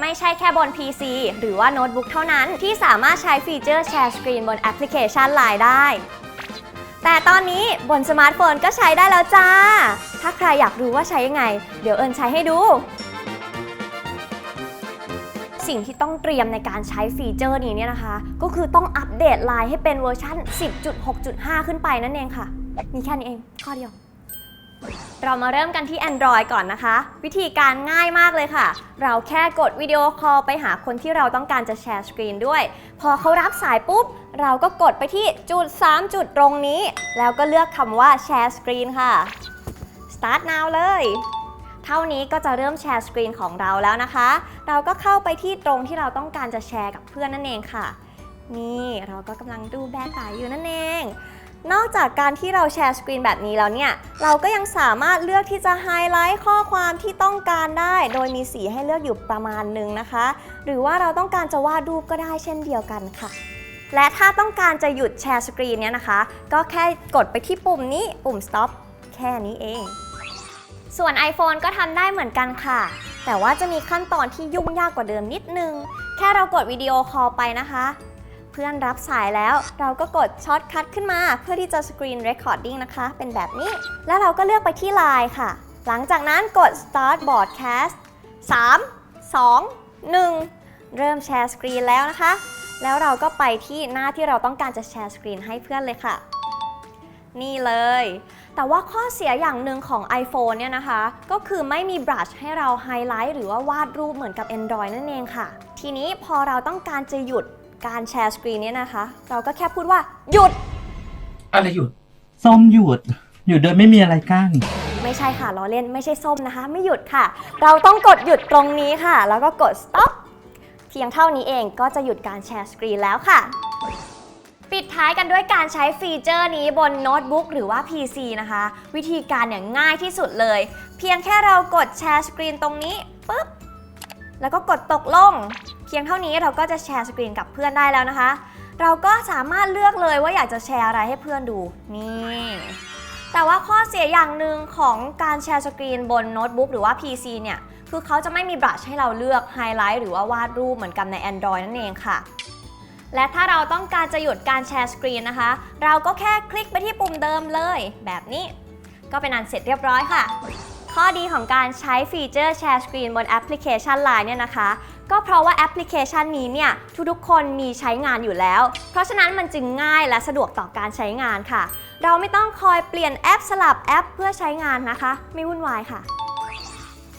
ไม่ใช่แค่บน PC หรือว่าโน้ตบุ๊กเท่านั้นที่สามารถใช้ฟีเจอร์แชร์สกรีนบนแอปพลิเคชัน Line ได้ แต่ตอนนี้บนสมาร์ทโฟนก็ใช้ได้แล้วจ้า ถ้าใครอยากรู้ว่าใช้ยังไง เดี๋ยวเอิญใช้ให้ดู สิ่งที่ต้องเตรียมในการใช้ฟีเจอร์นี้เนี่ยนะคะ ก็คือต้องอัปเดต Line ให้เป็นเวอร์ชัน10.6.5 ขึ้นไปนั่นเองค่ะ มีแค่นี้เอง ข้อเดียว เรามาเริ่มกันที่ Android ก่อนนะคะ วิธีการง่ายมากเลยค่ะ เราแค่กดวิดีโอคอลไปหาคนที่เราต้องการจะแชร์สกรีนด้วย พอเขารับสายปุ๊บ เราก็กดไปที่จุด 3 จุดตรงนี้ แล้วก็เลือกคำว่าแชร์สกรีนค่ะ start now เลย เท่านี้ก็จะเริ่มแชร์สกรีนของเราแล้วนะคะ เราก็เข้าไปที่ตรงที่เราต้องการจะแชร์กับเพื่อนนั่นเองค่ะ นี่เราก็กำลังดูแบตสายอยู่นั่นเอง นอกจากการที่เราแชร์สกรีนแบบนี้แล้วเนี่ย เราก็ยังสามารถเลือกที่จะไฮไลท์ข้อความที่ต้องการได้ โดยมีสีให้เลือกอยู่ประมาณหนึ่งนะคะ หรือว่าเราต้องการจะวาดรูปก็ได้เช่นเดียวกันค่ะ และถ้าต้องการจะหยุดแชร์สกรีนเนี่ยนะคะ ก็แค่กดไปที่ปุ่มนี้ปุ่ม stop แค่นี้เอง ส่วน iPhone ก็ทำได้เหมือนกันค่ะ แต่ว่าจะมีขั้นตอนที่ยุ่งยากกว่าเดิมนิดนึง แค่เรากดวิดีโอคอลไปนะคะ พื่อนรับสายแล้ว เราก็กดช็อตคัทขึ้นมาเพื่อที่จะ Screen Recording นะคะ เป็นแบบนี้ แล้วเราก็เลือกไปที่ Line ค่ะ หลังจากนั้นกด Start Broadcast 3 2 1 เริ่มแชร์สกรีนแล้วนะคะ แล้วเราก็ไปที่หน้าที่เราต้องการจะแชร์สกรีนให้เพื่อนเลยค่ะ นี่เลย แต่ว่าข้อเสียอย่างหนึ่งของ iPhone เนี่ยนะคะ ก็คือไม่มีบรัชให้เราไฮไลท์หรือว่าวาดรูปเหมือนกับ Android นั่นเองค่ะ ทีนี้พอเราต้องการจะหยุด การแชร์สกรีนเนี่ยนะคะ เราก็แค่พูดว่า หยุด อะไรหยุดส้มหยุดหยุดโดยไม่มีอะไรกั้น ไม่ใช่ค่ะล้อเล่นไม่ใช่ส้มนะคะ ไม่หยุดค่ะ เราต้องกดหยุดตรงนี้ค่ะ แล้วก็กด stop เพียงเท่านี้เองก็จะหยุดการแชร์สกรีนแล้วค่ะ ปิดท้ายกันด้วยการใช้ฟีเจอร์นี้บนโน้ตบุ๊กหรือว่า PC นะคะ วิธีการเนี่ยง่ายที่สุดเลย เพียงแค่เรากดแชร์สกรีนตรงนี้ปุ๊บแล้วก็กดตกลงเพียงเท่านี้เราก็จะแชร์สกรีนกับเพื่อนได้แล้วนะคะ เราก็สามารถเลือกเลยว่าอยากจะแชร์อะไรให้เพื่อนดูนี่แต่ว่าข้อเสียอย่างหนึ่งของการแชร์สกรีนบนโน้ตบุ๊กหรือว่า PC เนี่ย คือเขาจะไม่มีบรัชให้เราเลือกไฮไลท์หรือว่าวาดรูปเหมือนกันใน Android นั่นเองค่ะ และถ้าเราต้องการจะหยุดการแชร์สกรีนนะคะ เราก็แค่คลิกไปที่ปุ่มเดิมเลย แบบนี้ ก็เป็นอันเสร็จเรียบร้อยค่ะ ข้อดีของการใช้ฟีเจอร์แชร์สกรีนบนแอปพลิเคชัน Line เนี่ยนะคะ ก็เพราะว่าแอปพลิเคชันนี้เนี่ยทุกๆคนมีใช้งานอยู่แล้ว เพราะฉะนั้นมันจึงง่ายและสะดวกต่อการใช้งานค่ะ เราไม่ต้องคอยเปลี่ยนแอปสลับแอปเพื่อใช้งานนะคะ ไม่วุ่นวายค่ะ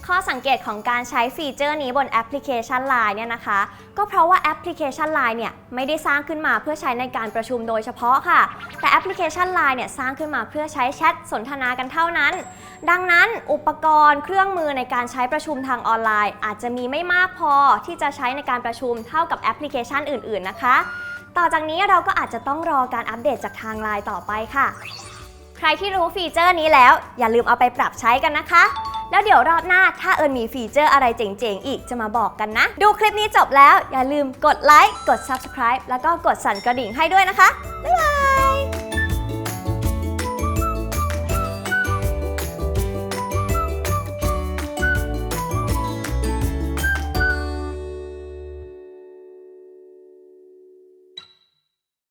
ข้อสังเกตของการใช้ฟีเจอร์นี้บนแอปพลิเคชัน Line เนี่ยนะคะ ก็เพราะว่าแอปพลิเคชัน Line เนี่ยไม่ได้สร้างขึ้นมาเพื่อใช้ในการประชุมโดยเฉพาะค่ะ แต่แอปพลิเคชัน Line เนี่ยสร้างขึ้นมาเพื่อใช้แชทสนทนากันเท่านั้น ดังนั้นอุปกรณ์เครื่องมือในการใช้ประชุมทางออนไลน์ อาจจะมีไม่มากพอที่จะใช้ในการประชุมเท่ากับแอปพลิเคชันอื่น ๆ นะคะ ต่อจากนี้เราก็อาจจะต้องรอการอัปเดตจากทาง Line ต่อไปค่ะ ใครที่รู้ฟีเจอร์นี้แล้ว อย่าลืมเอาไปปรับใช้กันนะคะ แล้วเดี๋ยวรอบหน้าถ้าเอิญมีฟีเจอร์อะไรเจ๋งๆ อีกจะมาบอกกันนะ ดูคลิปนี้จบแล้วอย่าลืมกดไลค์กด Subscribe แล้วก็กดสั่นกระดิ่งให้ด้วยนะคะบ๊ายบาย